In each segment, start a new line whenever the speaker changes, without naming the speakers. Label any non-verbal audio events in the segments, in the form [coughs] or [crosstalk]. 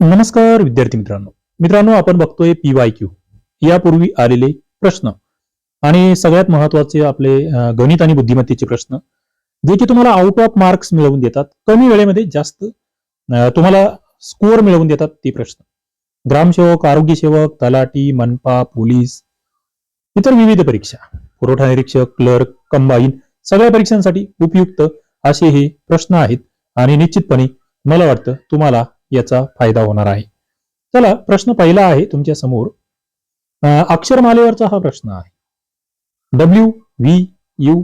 नमस्कार विद्यार्थी मित्रांनो. मित्रांनो आपण बघतोय पीवाय क्यू यापूर्वी आलेले प्रश्न आणि सगळ्यात महत्त्वाचे आपले गणित आणि बुद्धिमत्तेचे प्रश्न जे की तुम्हाला आउट ऑफ मार्क्स मिळवून देतात. कमी वेळेमध्ये जास्त तुम्हाला स्कोअर मिळवून देतात ते प्रश्न. ग्रामसेवक आरोग्य सेवक तलाठी मनपा पोलीस इतर विविध परीक्षा पुरवठा निरीक्षक क्लर्क कंबाईन सगळ्या परीक्षांसाठी उपयुक्त असे हे प्रश्न आहेत. आणि निश्चितपणे मला वाटतं तुम्हाला याचा फायदा होणार आहे. चला प्रश्न पहिला आहे तुमच्यासमोर. अक्षरमालेवरचा हा प्रश्न आहे. W V U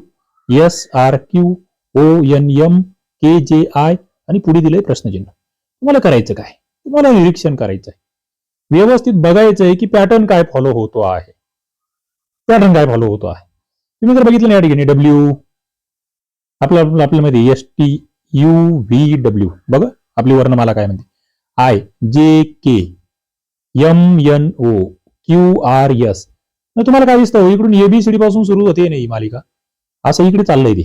S R Q O N M K J I आणि पुढे दिले प्रश्नचिन्ह. तुम्हाला करायचं काय? तुम्हाला निरीक्षण करायचं आहे. व्यवस्थित बघायचं आहे की पॅटर्न काय फॉलो होतो आहे. पॅटर्न काय फॉलो होतो आहे. तुम्ही जर बघितलं ना या ठिकाणी डब्ल्यू आपल्या आपल्यामध्ये S T U V W बघा आपली वर्णमाला काय म्हणते? I J K M N O Q R S तुम्हाला काय दिसतं? इकडून एबीसीडी पासून सुरू होते नाही ही मालिका. असं इकडे चाललंय ते.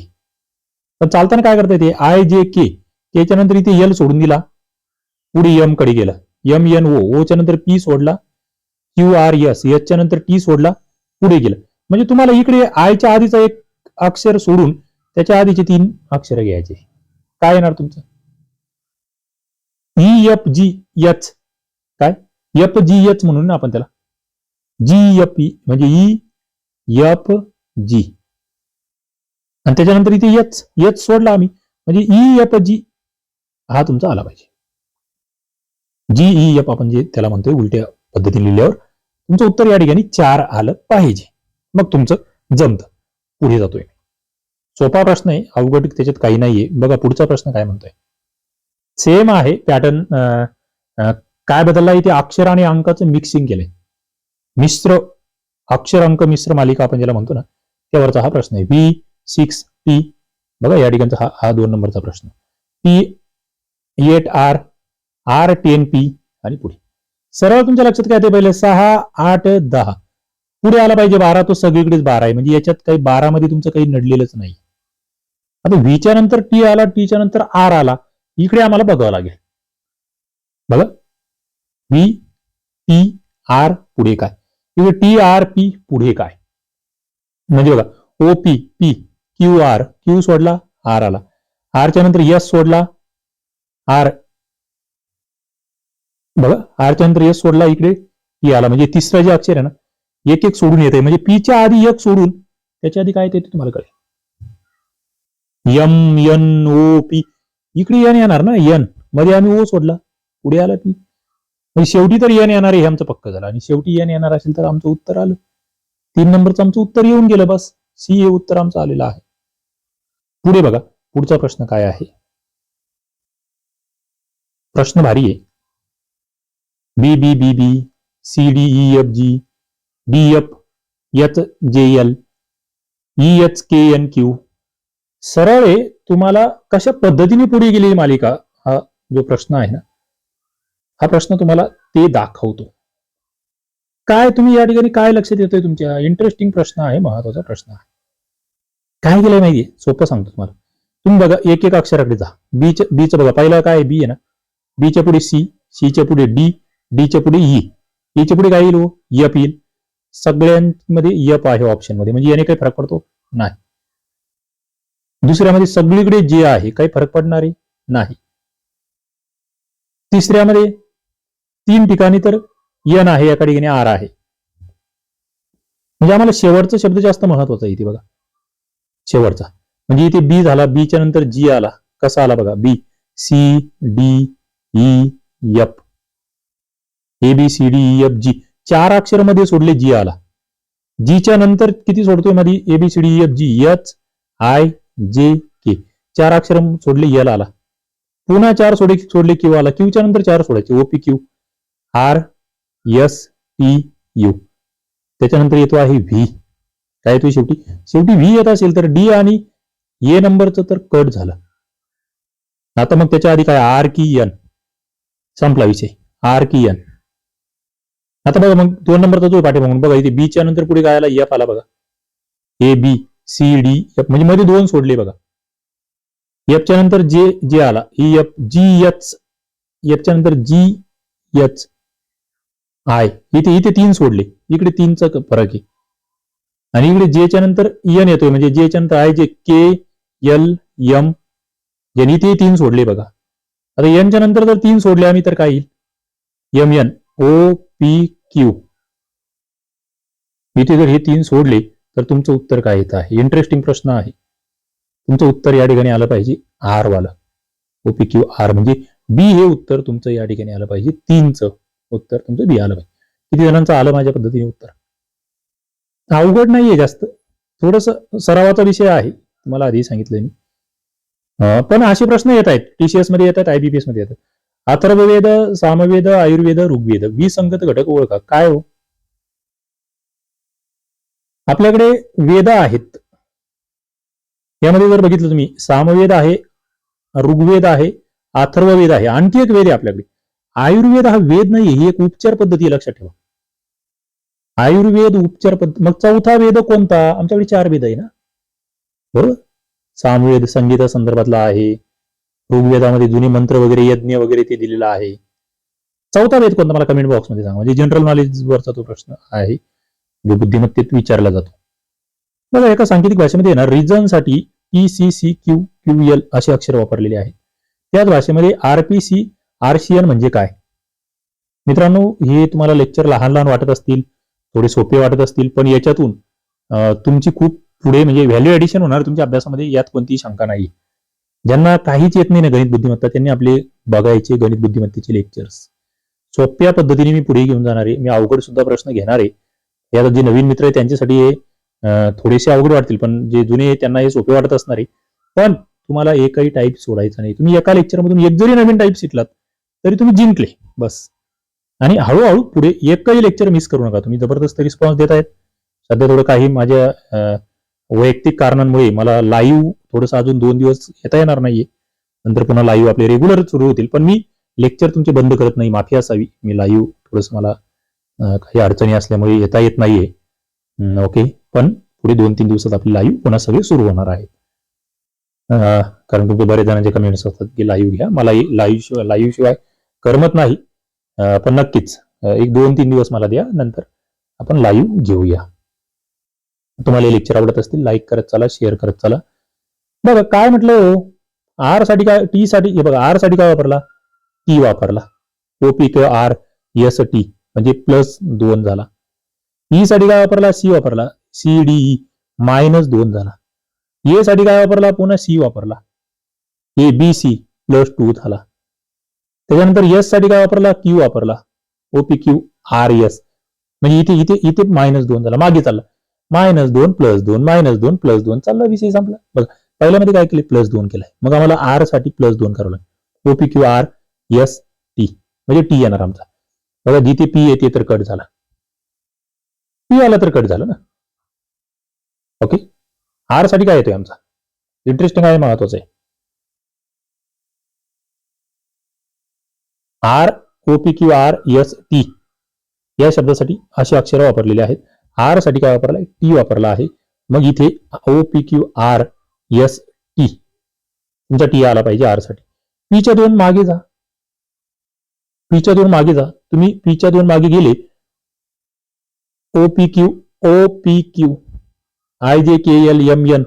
पण चालताना काय करता येते आय जे के केच्या नंतर इथे एल सोडून दिला. पुढे एमकडे गेला. एम एन ओ ओच्या नंतर पी सोडला. क्यू आर एस एचच्या नंतर टी सोडला. पुढे गेला. म्हणजे तुम्हाला इकडे आयच्या आधीचा एक अक्षर सोडून त्याच्या आधीचे तीन अक्षर घ्यायचे. काय येणार तुमचं? ई एफ जी एच काय? एफ जी एच म्हणून ना आपण त्याला. जी एफ ई म्हणजे ई एफ जी आणि त्याच्यानंतर इथे एच एच सोडला आम्ही. म्हणजे ई एफ जी हा तुमचा आला पाहिजे. जी ई एफ आपण जे त्याला म्हणतोय उलट्या पद्धतीने लिहिल्यावर तुमचं उत्तर या ठिकाणी चार आलं पाहिजे. मग तुमचं जमत. पुढे जातोय. सोपा प्रश्न आहे. अवघड त्याच्यात काही नाहीये. बघा पुढचा प्रश्न काय म्हणतोय. सेम आहे पॅटर्न काय बदलला इथे अक्षर आणि अंकाचं मिक्सिंग केलंय. मिश्र अक्षर अंक मिश्र मालिका आपण ज्याला म्हणतो ना त्यावरचा हा प्रश्न आहे. व्ही सिक्स टी बघा या ठिकाणचा हा हा दोन नंबरचा प्रश्न. P eight R R ten P आणि पुढे. सरळ तुमच्या लक्षात काय ते पहिले? सहा आठ दहा. पुढे आला पाहिजे बारा तो सगळीकडेच बारा आहे. म्हणजे याच्यात काही बारा मध्ये तुमचं काही नडलेलंच नाही. आता व्हीच्या नंतर टी आला टीच्या नंतर आर आला. इकडे आम्हाला बघावं बघा. व्ही टी, आर पुढे इकडे टी, आर, पी पुढे काय? म्हणजे बघा, O, P P, Q, R, Q सोडला, आर आला. आरच्या नंतर एस सोडला, आर. बघा आरच्या नंतर एस सोडला, इकडे पी आला. म्हणजे तिसरा जे अक्षर आहे ना, एक एक सोडून येते म्हणजे पीच्या आधी एक सोडून, त्याच्या आधी काय ते तुम्हाला एम एन ओ, पी. इकडे यन येणार ना यनमध्ये आम्ही ओ सोडला. पुढे आला ती म्हणजे शेवटी तर यन येणार आहे हे आमचं पक्क झालं. आणि शेवटी यन येणार असेल तर आमचं उत्तर आलं. तीन नंबरचं आमचं उत्तर येऊन गेलं बस. सी हे उत्तर आमचं आलेलं आहे. पुढे बघा पुढचा प्रश्न काय आहे? प्रश्न भारी आहे. B B B B C D E F G D F H J L E H K N Q सरळ आहे तुम्हाला कशा पद्धतीने पुढे गेलेली मालिका? हा जो प्रश्न आहे ना हा प्रश्न तुम्हाला ते दाखवतो. काय तुम्ही या ठिकाणी काय लक्षात येतोय तुमच्या? इंटरेस्टिंग प्रश्न आहे महत्त्वाचा प्रश्न आहे. काय केलंय माहितीये? सोपं सांगतो तुम्हाला. तुम्ही बघा एक एक अक्षराकडे जा. बीच बीचं बघा. पहिला काय बी आहे ना. बीच्या पुढे सी सीच्या पुढे डी डीच्या पुढे e. e ई ईच्या पुढे काय येईल हो? यप येईल. सगळ्यांमध्ये यप आहे ऑप्शनमध्ये. म्हणजे याने काही फरक पडतो? नाही. दुसऱ्यामध्ये सगळीकडे जे आहे काही फरक पडणार नाही. तिसऱ्यामध्ये तीन ठिकाणी तर यन आहे याकडे घेणे आर आहे. म्हणजे आम्हाला शेवटचा शब्द जास्त महत्त्वाचा आहे इथे बघा. शेवटचा. म्हणजे इथे बी झाला बीच्या नंतर जी आला. कसा आला बघा? B C D E F A B C D E F G चार अक्षरमध्ये सोडले जी आला. जीच्या नंतर किती सोडतोयमध्ये? A B C D F G H I J K चार अक्षर सोडले यल आला. पुन्हा चार सोडे सोडले क्यू आला. क्यूच्या नंतर चार सोडायचे. O P Q R S T U त्याच्यानंतर येतो आहे व्ही काय येतो शेवटी? शेवटी व्ही येत असेल तर डी आणि ए नंबरचं तर कट झालं. आता मग त्याच्या आधी काय? आर की एन संपला विषय. आर की एन आता बघा मग दोन नंबरचा जो पाठी म्हणून बघा इथे बीच्या नंतर पुढे काय आला? एफ आला बघा. A B C D F म्हणजे मध्ये दोन सोडले बघा. एफच्या नंतर जे जे आला. ई एफ जी एच एफच्या नंतर जी एच आय इथे इथे तीन सोडले. इकडे तीनचा फरक आहे. आणि इकडे जेच्या नंतर एन येतोय. म्हणजे जेच्या नंतर I J K L M यांनी ते तीन सोडले बघा. आता एनच्या नंतर जर तीन सोडले आम्ही तर काय येईल? M N O P Q इथे जर हे तीन सोडले तर तुमचं उत्तर काय येत आहे? इंटरेस्टिंग प्रश्न आहे. तुमचं उत्तर या ठिकाणी आलं पाहिजे आर वाला. ओपी क्यू आर म्हणजे बी हे उत्तर तुमचं या ठिकाणी आलं पाहिजे. तीनचं उत्तर तुमचं बी आलं पाहिजे. किती जणांचं आलं माझ्या पद्धतीने उत्तर? अवघड नाहीये जास्त. थोडस सरावाचा विषय आहे. तुम्हाला आधी सांगितलंय मी. पण असे प्रश्न येत आहेत. टीसीएसमध्ये येतात आयबीपीएसमध्ये येतात अथर्ववेद सामवेद आयुर्वेद ऋग्वेद. विसंगत घटक ओळखा. काय हो? आपल्याकडे वेद आहेत. यामध्ये जर बघितलं तुम्ही सामवेद आहे ऋग्वेद आहे अथर्ववेद आहे आणखी एक वेद आहे आपल्याकडे. आयुर्वेद हा वेद नाही ही एक उपचार पद्धती लक्षात ठेवा. आयुर्वेद उपचार पद्धती मग चौथा वेद कोणता? आमच्याकडे चार वेद आहे ना. बरोबर? सामवेद संगीता संदर्भातला आहे. ऋग्वेदामध्ये जुने मंत्र वगैरे यज्ञ वगैरे ते दिलेलं आहे. चौथा वेद कोणता? मला कमेंट बॉक्समध्ये सांगा. म्हणजे जनरल नॉलेज वरचा तो प्रश्न आहे. जो बुद्धिमत्तेत विचारला जातो. बघा एका सांकेतिक भाषेमध्ये ना रिजनसाठी C C Q Q L असे अक्षर वापरलेले आहेत. त्याच भाषेमध्ये आर पी सी आरसीएन म्हणजे काय? मित्रांनो हे तुम्हाला लेक्चर लहान लहान वाटत असतील थोडे सोपे वाटत असतील पण याच्यातून तुमची खूप पुढे म्हणजे व्हॅल्यू ॲडिशन होणार तुमच्या अभ्यासामध्ये यात कोणतीही शंका नाही. ज्यांना काहीच येत नाही ना गणित बुद्धिमत्ता त्यांनी आपले बघायचे गणित बुद्धिमत्तेचे लेक्चर्स सोप्या पद्धतीने मी पुढे घेऊन जाणारे मी अवघड सुद्धा प्रश्न घेणारे आहे यात जे नवीन मित्र आहेत त्यांच्यासाठी हे थोडेसे अवघड वाटतील पण जे जुने त्यांना हे सोपे वाटत असणार आहे. पण तुम्हाला एकही टाईप सोडायचा नाही. तुम्ही एका लेक्चरमधून एक जरी नवीन टाईप शिकलात तरी तुम्ही जिंकले बस. आणि हळूहळू पुढे एकही लेक्चर मिस करू नका. तुम्ही जबरदस्त रिस्पॉन्स देत आहेत सध्या थोडं काही माझ्या वैयक्तिक कारणांमुळे मला लाईव्ह थोडंसं अजून दोन दिवस येता येणार नाहीये. नंतर पुन्हा लाईव्ह आपले रेग्युलर सुरू होतील. पण मी लेक्चर तुमचे बंद करत नाही. माफी असावी. मी लाईव्ह थोडंसं मला काही अडचणी असल्यामुळे येता येत नाहीये. ओके. पण पुढे दोन तीन दिवसात आपली लाईव्ह पुन्हा सगळे सुरू होणार आहे कारण तुमचे बरेच जणांचे कमेंट्स असतात की लाईव्ह घ्या. मला लाईव्ह शिवाय लाईव्ह शिवाय करमत नाही. पण नक्कीच एक दोन तीन दिवस मला द्या. नंतर आपण लाईव्ह घेऊया. तुम्हाला लेक्चर आवडत असतील लाईक करत चला शेअर करत चला. बघा काय म्हटलं? आरसाठी काय टी साठी बघा आरसाठी काय वापरला? टी वापरला. ओपी किंवा आर एस टी म्हणजे प्लस दोन झाला. ई साठी काय वापरला? सी वापरला. सी डी ई मायनस दोन झाला. ए साठी काय वापरला? पुन्हा सी वापरला. A B C plus two झाला. त्याच्यानंतर एससाठी काय वापरला? क्यू वापरला. ओपी क्यू आर एस म्हणजे इथे इथे इथे मायनस दोन झाला. मागे चालला. मायनस दोन प्लस दोन मायनस दोन प्लस दोन. चालला विषय संपला. बघा पहिल्यामध्ये काय केले? प्लस दोन केलाय. मग आम्हाला आरसाठी प्लस दोन करावं लागेल. O P Q R S T म्हणजे टी येणार आमचा. बघा जिथे पी येते तर कट झाला. पी आला तर कट झालं ना. ओके आरसाठी काय येतोय आमचा? इंटरेस्टिंग आहे महत्वाचं आहे. R O P Q R S T या शब्दासाठी अशी अक्षरं वापरलेली आहेत. आरसाठी काय वापरलाय? टी वापरला आहे. मग इथे O P Q R S T तुमचा टी आला पाहिजे आरसाठी. पीच्या दोन मागे जा. पीच्या दोन मागे जा. तुम्ही पीच्या दोन मागे गेले. O P Q O P Q I J K L M N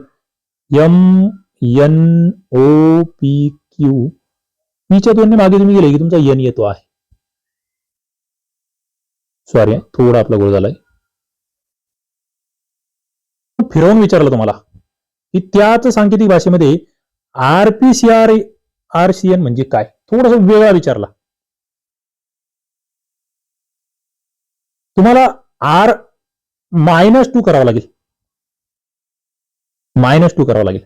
M N O P Q पीच्या दोन मागे तुम्ही गेले की तुमचा एन येतो आहे. सॉरी थोडा आपला गोळ झालाय. फिरवून विचारलं तुम्हाला की त्याच सांकेतिक भाषेमध्ये आरपीसीआर एन म्हणजे काय? थोडासा वेगळा विचारला. तुम्हाला आर मायनस टू करावं लागेल. मायनस टू करावं लागेल.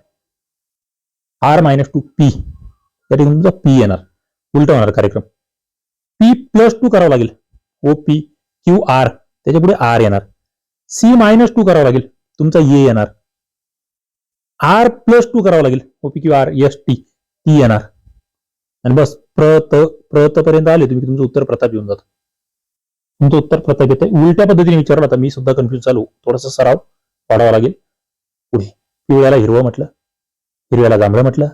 आर मायनस टू पी त्या ठिकाणी तुमचा पी येणार. उलट होणार कार्यक्रम. पी प्लस टू करावं लागेल. ओ पी क्यू आर त्याच्या पुढे आर येणार. सी मायनस टू करावं लागेल. तुमचा ए येणार. आर प्लस टू करावं लागेल. O P Q R S T T येणार. आणि बस प्रत प्रतपर्यंत आले तुम्ही तुमचं उत्तर प्रताप येऊन जातं. तुमचं उत्तर प्रत्येक येतं उलट्या पद्धतीने विचारलं आता मी सुद्धा कन्फ्युज चालू थोडासा सराव वाढावा लागेल. पुढे. पिवळ्याला हिरवं म्हटलं. हिरव्याला जांभळं म्हटलं.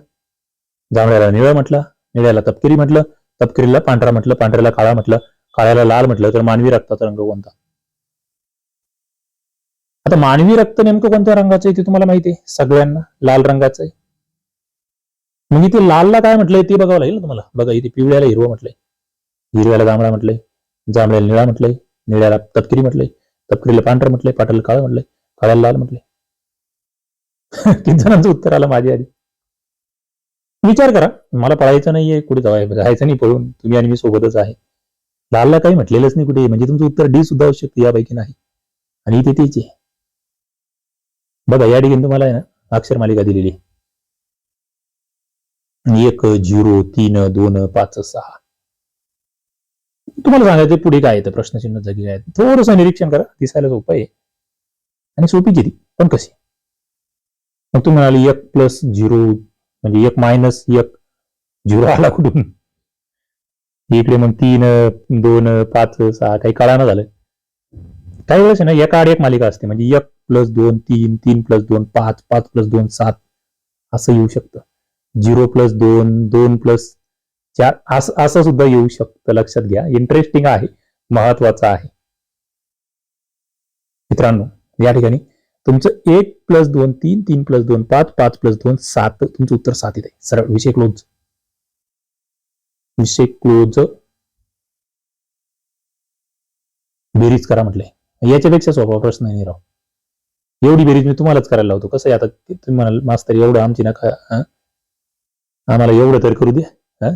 जांभळ्याला निळं म्हटलं. निळ्याला तपकिरी म्हटलं. तपकिरीला पांढरा म्हटलं. पांढऱ्याला काळा म्हटलं. काळ्याला लाल म्हटलं. तर मानवी रक्ताचा रंग कोणता? आता मानवी रक्त नेमकं कोणत्या रंगाचं आहे ते तुम्हाला माहिती आहे? सगळ्यांना लाल रंगाचं आहे. म्हणजे ते लालला काय म्हटलंय ते बघावं लागेल तुम्हाला. बघा इथे पिवळ्याला हिरवं म्हटलंय. हिरव्याला जांभळा म्हटलंय. जांभळ्याला निळा म्हटलंय निळ्याला तपकिरी म्हटलंय तपकिरीला पांढरं म्हटलंय पाटल काळं म्हटलंय काळ्याला लाल म्हटलंय [laughs] तीन जणांचं उत्तर आलं माझ्या आधी. विचार करा मला पळायचं नाहीये कुठे जावाय जायचं नाही पळून तुम्ही आणि मी सोबतच आहे. लालला काही म्हटलेलंच नाही कुठे म्हणजे तुमचं उत्तर डी सुद्धा आवश्यक यापैकी नाही. आणि इथे तेच आहे. बघा या ठिकाणी तुम्हाला आहे ना अक्षर मालिका दिलेली एक झिरो तीन दोन पाच सहा. तुम्हाला सांगायचं पुढे काय येतं प्रश्नचिन्ह जगी काय थोडंसं निरीक्षण करा दिसायला सोपं आहे. आणि सोपीची ती पण कशी? मग तुम्ही म्हणाली एक प्लस झिरो म्हणजे एक मायनस एक झिरो आला कुठून? इकडे मग तीन दोन पाच सहा काही कळाना झालं. काही वेळेस आहे ना एका आड एक मालिका असते. म्हणजे एक प्लस दोन तीन तीन प्लस दोन पाच पाच प्लस दोन सात असं येऊ शकतं. झिरो प्लस दोन दोन प्लस चार असं असं सुद्धा येऊ शकतं. लक्षात घ्या. इंटरेस्टिंग आहे. महत्वाचं आहे. मित्रांनो या ठिकाणी तुमचं एक प्लस दोन तीन तीन प्लस दोन पाच पाच प्लस दोन सात तुमचं उत्तर सात येते सरळ विषय क्लोज विषय क्लोज बेरीज करा म्हटलंय. याच्यापेक्षा सोपा प्रश्न नाही राव. एवढी बेरीज मी तुम्हालाच करायला लावतो. कसं आता? तुम्ही म्हणाल मास्तर एवढं आमची नका आम्हाला एवढं तर करू द्या. हं?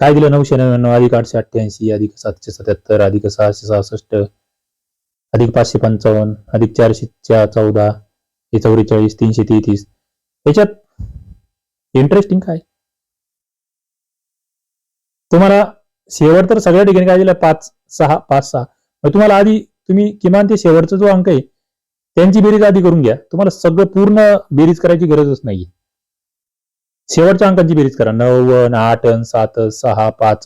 काय दिलं नऊशे नव्याण्णव? अधिक आठशे अठ्ठ्याऐंशी अधिक सातशे सत्याहत्तर अधिक सहाशे सहासष्ट अधिक पाचशे पंचावन्न अधिक चारशे चार चौदा हे चौवेचाळीस तीनशे तेहतीस. याच्यात इंटरेस्टिंग काय? तुम्हाला शेवट तर सगळ्या ठिकाणी काय दिलं? पाच सहा पाच सहा. मग तुम्हाला आधी तुम्ही किमान ते शेवटचा जो अंक आहे त्यांची बेरीज आधी करून घ्या. तुम्हाला सगळं पूर्ण बेरीज करायची गरजच नाहीये. शेवटच्या अंकांची बेरीज करा. नऊ आठ अन, सात सहा पाच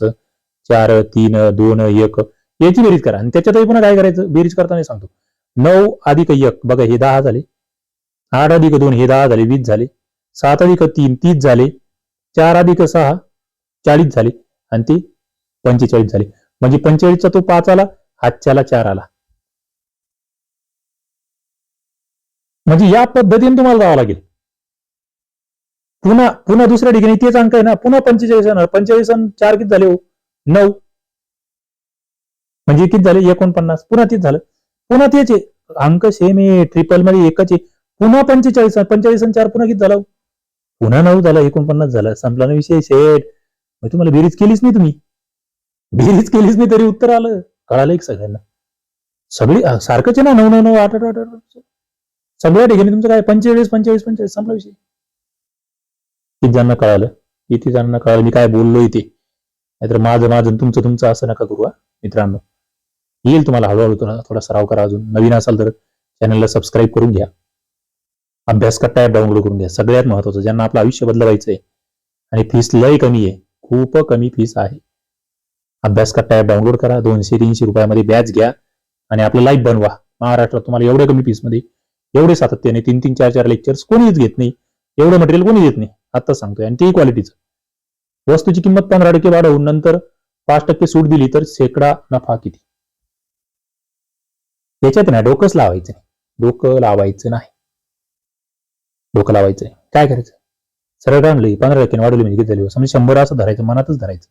चार तीन दोन एक. याची बेरीज करा. आणि त्याच्यातही पुन्हा काय करायचं? बेरीज करताना सांगतो. नऊ अधिक एक. बघा हे दहा झाले. आठ अधिक दोन हे दहा झाले. वीस झाले. सात अधिक तीन तीस झाले. चार अधिक सहा चाळीस झाले. आणि ते पंचेचाळीस झाले. म्हणजे पंचेचाळीसचा तो पाच आला आजच्याला चार आला. म्हणजे या पद्धतीने तुम्हाला जावं लागेल. पुन्हा पुन्हा दुसऱ्या ठिकाणी तेच अंक आहे ना पुन्हा पंचेचाळीस येणार पंचेचाळीस आणि चार किती झाले हो? नऊ. म्हणजे किती झाले? एकोणपन्नास. पुन्हा तेच झालं. पुन्हा तेच आहे. अंक सेम आहे ट्रिपलमध्ये एकच आहे. पुन्हा पंचेचाळीस पंचेचाळीस आणि चार पुन्हा किती झालं हो? पुन्हा नऊ झाला एकोणपन्नास झाला. संपला ना विषय सेट मग तुम्हाला बेरीज केलीच नाही तुम्ही. बेरीज केलीच नाही तरी उत्तर आलं. कळालं एक सगळ्यांना. सगळी सारखंच आहे ना नऊ नऊ नऊ आठ आठ आठ आठ आठ. सगळ्या ठिकाणी तुमचं काय? पंचेचाळीस पंचेचाळीस पंचेचाळीस. संपला विषय. किती जणांना कळालं इथे ज्यांना कळालं मी काय बोललोय इथे? नाहीतर माझं माझं तुमचं तुमचं असं नका करू हा मित्रांनो. येईल तुम्हाला हळूहळू थोडा थोडा सराव करा अजून. नवीन असाल तर चॅनलला सबस्क्राईब करून घ्या. अभ्यास कट्टा ॲप डाउनलोड करून घ्या. सगळ्यात महत्वाचं ज्यांना आपलं आयुष्य बदलवायचं आहे आणि फीस लय कमी आहे खूप कमी फीस आहे. अभ्यास कट्टा ॲप डाउनलोड करा दोनशे तीनशे रुपयामध्ये बॅच घ्या आणि आपलं लाईफ बनवा. महाराष्ट्रात तुम्हाला एवढ्या कमी फीसमध्ये एवढे सातत्याने तीन तीन चार चार लेक्चर्स कोणीच घेत नाही. एवढं मटेरियल कोणी देत नाही. आता सांगतोय. आणि तेही क्वालिटीचं वस्तूची किंमत पंधरा टक्के वाढवून नंतर पाच टक्के सूट दिली तर शेकडा नफा किती? याच्यात नाही डोकंच लावायचं नाही. डोकं लावायचं नाही. डोकं लावायचं नाही. काय करायचं? सरळ आणली पंधरा टक्के वाढवली म्हणजे किती झाली? समजा शंभर असं धरायचं मनातच धरायचं.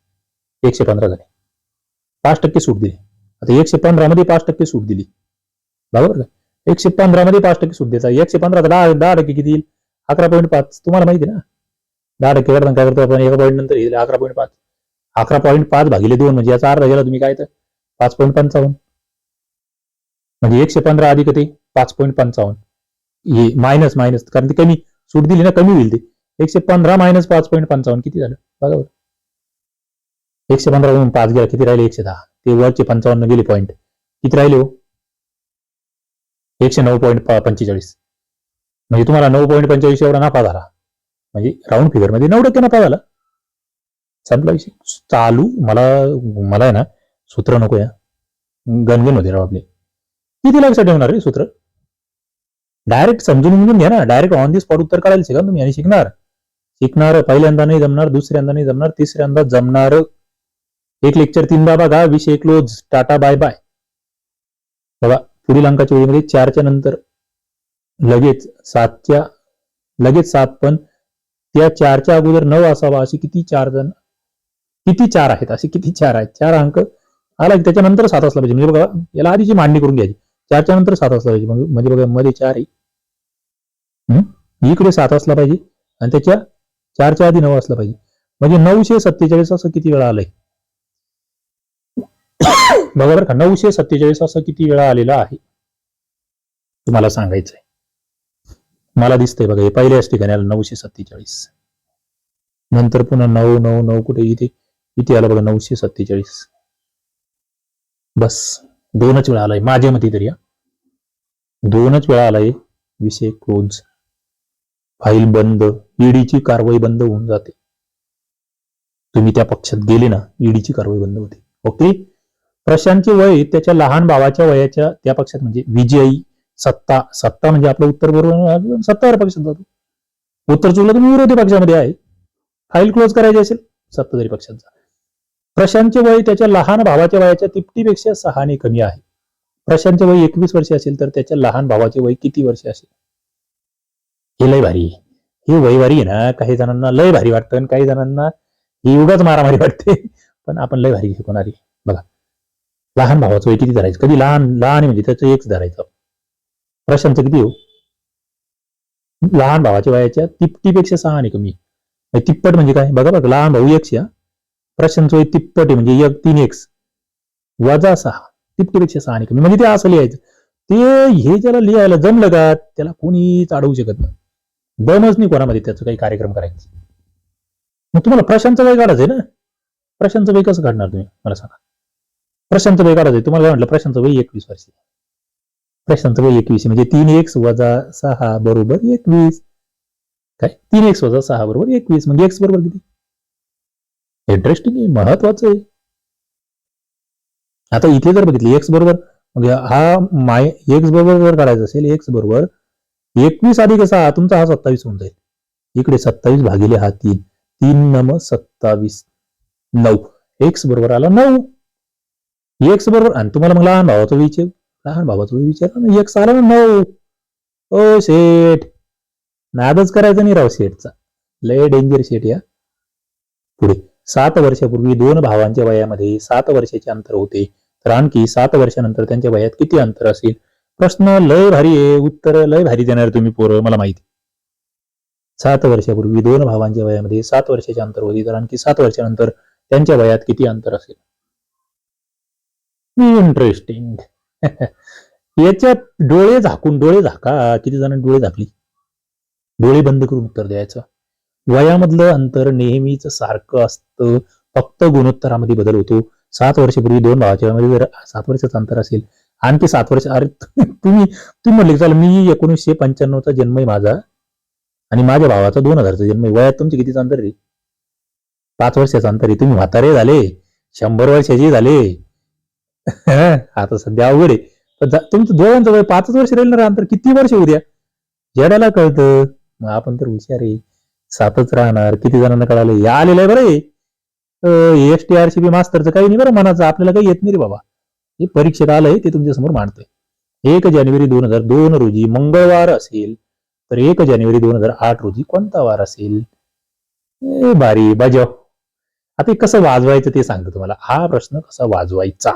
एकशे पंधरा झाले. पाच टक्के सूट दिली. आता एकशे पंधरा मध्ये पाच टक्के सूट दिली. बरोबर का? एकशे पंधरा मध्ये पाच टक्के सूट द्यायचा एकशे पंधरा दहा दहा टक्के किती येईल? अकरा पॉईंट पाच. तुम्हाला माहिती ना? दहा टक्के वाढताना काय करतो आपण एका पॉईंट नंतर येईल अकरा पॉईंट पाच. अकरा पॉईंट पाच भागिले दोन म्हणजे याचा अर्धा गेला तुम्ही काय तर? पाच पॉईंट पंचावन्न. म्हणजे एकशे पंधरा अधिक ते पाच पॉईंट पंचावन्न. हे मायनस मायनस कारण ती कमी सूट दिली ना कमी होईल ते. एकशे पंधरा मायनस पाच पॉईंट पंचावन्न किती झालं? बघा बरं. एकशे पंधरा म्हणून पाच गेला किती राहिले? एकशे दहा. ते वरचे पंचावन्न गेले पॉईंट किती राहिले हो? एकशे नऊ पॉईंट पंचेचाळीस. म्हणजे तुम्हाला नऊ पॉईंट पंचेचाळीस एवढा नफा झाला. म्हणजे राऊंड फिगरमध्ये नऊ टक्के नफा झाला संपला विषय. चालू मला मला आहे ना सूत्र नको या. गणगण होते राव आपले. किती लक्षात ठेवणार रे सूत्र? डायरेक्ट समजून समजून घ्या ना. डायरेक्ट ऑन दी स्पॉट उत्तर काढायला शिका तुम्ही आणि शिकणार. शिकणार पहिल्यांदा नाही जमणार दुसऱ्यांदा नाही जमणार तिसऱ्यांदा जमणार. एक लेक्चर तीनदा बघा विषय क्लोज टाटा बाय बाय बघा पुढील अंकाच्या वेळेमध्ये चारच्या नंतर लगेच सातच्या लगेच सात पण त्या चारच्या अगोदर नऊ असावा असे किती चार जण? किती चार आहेत? असे किती चार आहेत? चार अंक आला की त्याच्यानंतर सात असला पाहिजे. म्हणजे बघा याला आधीची मांडणी करून घ्यायची. चारच्या नंतर सात असला पाहिजे. म्हणजे बघा मध्ये चार आहे. इकडे सात असला पाहिजे. आणि त्याच्या चारच्या आधी नऊ असला पाहिजे. म्हणजे नऊशे सत्तेचाळीस असं किती वेळा आलंय? [coughs] बरोबर का नऊशे सत्तेचाळीस असं किती वेळा आलेला आहे? तुम्हाला सांगायचंय. मला दिसतंय बघा हे पहिल्याच ठिकाणी आलं नऊशे सत्तेचाळीस. नंतर पुन्हा नऊ नऊ नऊ कुठे इथे इथे आलं बघा नऊशे सत्तेचाळीस. बस दोनच वेळा आलाय माझ्या मते तरी या दोनच वेळा आलाय विषय क्लोज. फाईल बंद ईडीची कारवाई बंद होऊन जाते. तुम्ही त्या पक्षात गेले ना ईडीची कारवाई बंद होते. ओके? प्रशांतचे वय त्याच्या लहान भावाच्या वयाच्या त्या पक्षात म्हणजे विजयी सत्ता सत्ता म्हणजे आपलं उत्तर बरोबर सत्तावर पक्षात जातो. उत्तर चुकलं तुम्ही विरोधी पक्षामध्ये आहे. फाईल क्लोज करायची असेल सत्ताधारी पक्षात जा. प्रशांतचे वय त्याच्या लहान भावाच्या वयाच्या तिपटीपेक्षा सहाने कमी आहे. प्रशांतचे वय एकवीस वर्ष असेल तर त्याच्या लहान भावाचे वय किती वर्ष असेल? हे लय भारी. आहे. हे वय भारी आहे ना. काही जणांना लय भारी वाटतं आणि काही जणांना ही उगाच मारामारी वाटते. पण आपण लय भारी शिकवणारी. बघा. लहान भावाचं वय किती धरायचं? कधी लहान लहान आहे म्हणजे त्याचं एकच धरायचं. प्रशांतचं किती हो? लहान भावाच्या वयाच्या तिपटीपेक्षा सहाने कमी. तिप्पट म्हणजे काय? बघा बघा लहान भाऊ एकशे प्रशांत प्रशांतचं वय तिप्पट आहे म्हणजे एक तीन एक्स वजा सहा तिपटीपेक्षा सहाने कमी. म्हणजे ते असं लिहायचं. ते हे ज्याला लिहायला जमलं का त्याला कोणीच अडवू शकत नाही. दमच नाही कोणामध्ये त्याचं काही कार्यक्रम करायचं. मग तुम्हाला प्रशांतचं वय काढायचंय ना? प्रशांतचं वय कसं काढणार तुम्ही? मला सांगा. प्रशांत वय काढायचंय. तुम्हाला काय म्हटलं? प्रशांत वय एकवीस वर्ष. प्रश्न तर एकवीस म्हणजे तीन एक्स वजा सहा बरोबर एकवीस. काय? तीन एक्स वजा सहा बरोबर एकवीस. म्हणजे एक्स बरोबर किती? इंटरेस्टिंग आहे. महत्वाचं आहे. आता इथे जर बघितले एक्स बरोबर मग हा माय एक्स बरोबर जर काढायचं असेल एक्स बरोबर एकवीस अधिक सहा तुमचा हा सत्तावीस होऊन जाईल. इकडे सत्तावीस भागिले हा तीन. तीन नम सत्तावीस नऊ. एक्स बरोबर आला नऊ. एक्स बरोबर आणि तुम्हाला मला नावाचा विचार. लहान बाबा तुम्ही विचारा ना एक साला ना नऊ. ओ शेठ. नादच करायचा नाही राव शेठचा. लय डेंजर शेठ या. पुढे. सात वर्षापूर्वी दोन भावांच्या वयामध्ये सात वर्षाचे अंतर होते. तर आणखी सात वर्षानंतर त्यांच्या वयात किती अंतर असेल? प्रश्न लय भारी आहे. उत्तर लय भारी देणार तुम्ही पोरं मला माहिती. सात वर्षापूर्वी दोन भावांच्या वयामध्ये सात वर्षाचे अंतर होते. तर आणखी सात वर्षानंतर त्यांच्या वयात किती अंतर असेल? इंटरेस्टिंग [laughs] याच्यात डोळे झाकून डोळे झाका किती जणांनी डोळे झाकली? डोळे बंद करून उत्तर द्यायचं. वयामधलं अंतर नेहमीच सारखं असतं. फक्त गुणोत्तरामध्ये बदल होतो. सात वर्षापूर्वी दोन भावाच्या मध्ये जर सात वर्षाचं अंतर असेल आणखी सात वर्ष अरे तुम्ही तुम्ही म्हटले चाल मी एकोणीसशे पंच्याण्णवचा जन्म आहे माझा आणि माझ्या भावाचा दोन हजारचा जन्म आहे. वयात तुमचे कितीचं अंतर आहे? पाच वर्षाचं अंतर आहे. तुम्ही म्हातारे झाले. शंभर वर्षाचे झाले. [laughs] आता सध्या अवघड आहे. पण तुमचं दोघांचं वय पाचच वर्ष राहील ना अंतर किती वर्ष उद्या जडाला कळतं. मग आपण तर हुशार आहे. सातच राहणार किती जणांना कळालं? या आलेलं आहे बरं S T R C B मास्तरचं काही नाही बरं मनाचं आपल्याला काही येत नाही रे बाबा. हे परीक्षेत आलंय ते तुमच्यासमोर मांडतोय. एक जानेवारी दोन हजार दोन रोजी मंगळवार असेल तर एक जानेवारी दोन हजार आठ रोजी कोणता वार असेल? ए, बारी बाजव आता कसं वाजवायचं ते सांगतो तुम्हाला. हा प्रश्न कसा वाजवायचा?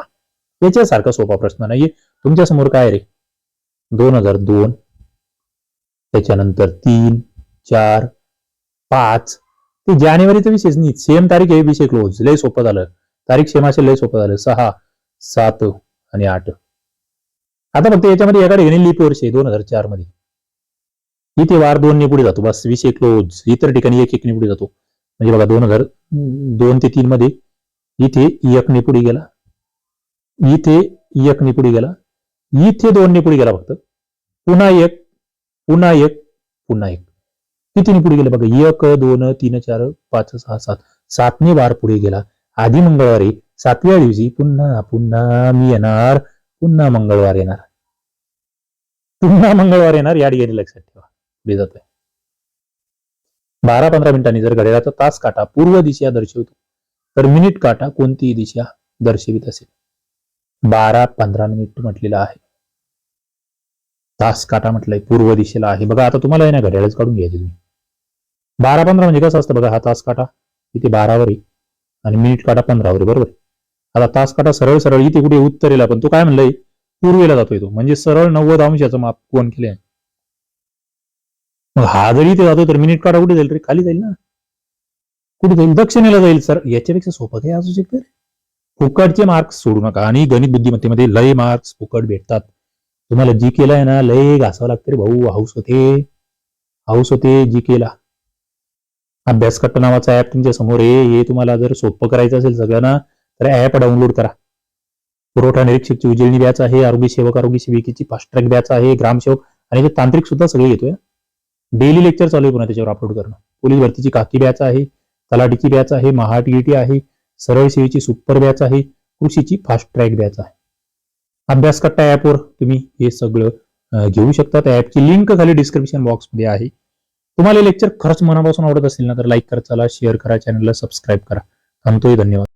याच्यासारखा सोपा प्रश्न नाहीये. तुमच्यासमोर काय रे? दोन हजार दोन त्याच्यानंतर तीन चार पाच. ते जानेवारी तर विशेष नाही. सेम तारीख आहे विषय क्लोज लय सोपं झालं. तारीख सेमाचे लय सोपं झालं. सहा सात आणि आठ. आता फक्त याच्यामध्ये एका ठिकाणी लिप वर्ष आहे दोन हजार चारमध्ये. इथे वार दोन ने पुढे जातो. बस विषय क्लोज इतर ठिकाणी एक एक ने पुढे जातो. म्हणजे बघा दोन हजार दोन ते तीन मध्ये इथे एक ने पुढे गेला. इथे एकने पुढे गेला. इथे दोनने पुढे गेला फक्त. पुन्हा एक पुन्हा एक पुन्हा एक. कितीने पुढे गेला बघा. एक दोन तीन चार पाच सहा सात. सातने वार पुढे गेला. आधी मंगळवारी सातव्या दिवशी पुन्हा पुन्हा मी येणार. पुन्हा मंगळवार येणार. पुन्हा मंगळवार येणार या ठिकाणी लक्षात ठेवा. पुढे जातोय. बारा पंधरा मिनिटांनी जर घड्याळाचा तास काटा पूर्व दिशा दर्शवतो तर मिनिट काटा कोणतीही दिशा दर्शवित असेल. बारा पंधरा मिनिट म्हटलेलं आहे. तास काटा म्हटलंय पूर्व दिशेला आहे. बघा आता तुम्हाला आहे ना घड्याळच काढून घ्यायचे तुम्ही. बारा पंधरा म्हणजे कसं असतं बघा हा तास काटा इथे बारावर आहे आणि मिनिट काटा पंधरावर आहे बरोबर आता तास काटा सरळ सरळ इथे कुठे उत्तरेला पण तो काय म्हणलाय पूर्वेला जातोय तो. म्हणजे सरळ नव्वद अंशाचं माप कोण केले मग हा जरी इथे जातोय तर मिनिट काटा कुठे जाईल रे? खाली जाईल ना. कुठे जाईल? दक्षिणेला जाईल सर. याच्यापेक्षा सोपं काय असू शकतं रे? फुकटचे मार्क्स सोडू नका. आणि गणित बुद्धिमत्तेमध्ये लय मार्क्स फुकट भेटतात. तुम्हाला जी केला आहे ना लय घासावं लागतं रे भाऊ. हाऊस होते. हाऊस होते जी केला. अभ्यासकट्ट नावाचा ऍप तुमच्यासमोर आहे. हे तुम्हाला जर सोपं करायचं असेल सगळ्यांना तर ऍप डाउनलोड करा. पुरवठा निरीक्षकची उजळणी बॅच आहे. आरोग्य सेवक आरोग्य सेविकेची फास्ट ट्रॅक बॅच आहे. ग्रामसेवक आणि ते तांत्रिक सुद्धा सगळे येतोय डेली लेक्चर चालू आहे पुन्हा त्याच्यावर अपलोड करणं. पोलीस भरतीची काकी बॅच आहे. तलाटीची बॅच आहे. महाटीईटी आहे. सरळ सेवेची सुपर बॅच आहे कृषीची फास्ट ट्रॅक बॅच आहे. अभ्यास कट्टा ऍपवर तुम्ही हे सगळं घेऊ शकता. त्या ॲपची लिंक खाली डिस्क्रिप्शन बॉक्समध्ये आहे. तुम्हाला लेक्चर खरंच मनापासून आवडत असेल ना तर लाईक करा चला शेअर करा चॅनलला सबस्क्राईब करा. थांबतोय धन्यवाद.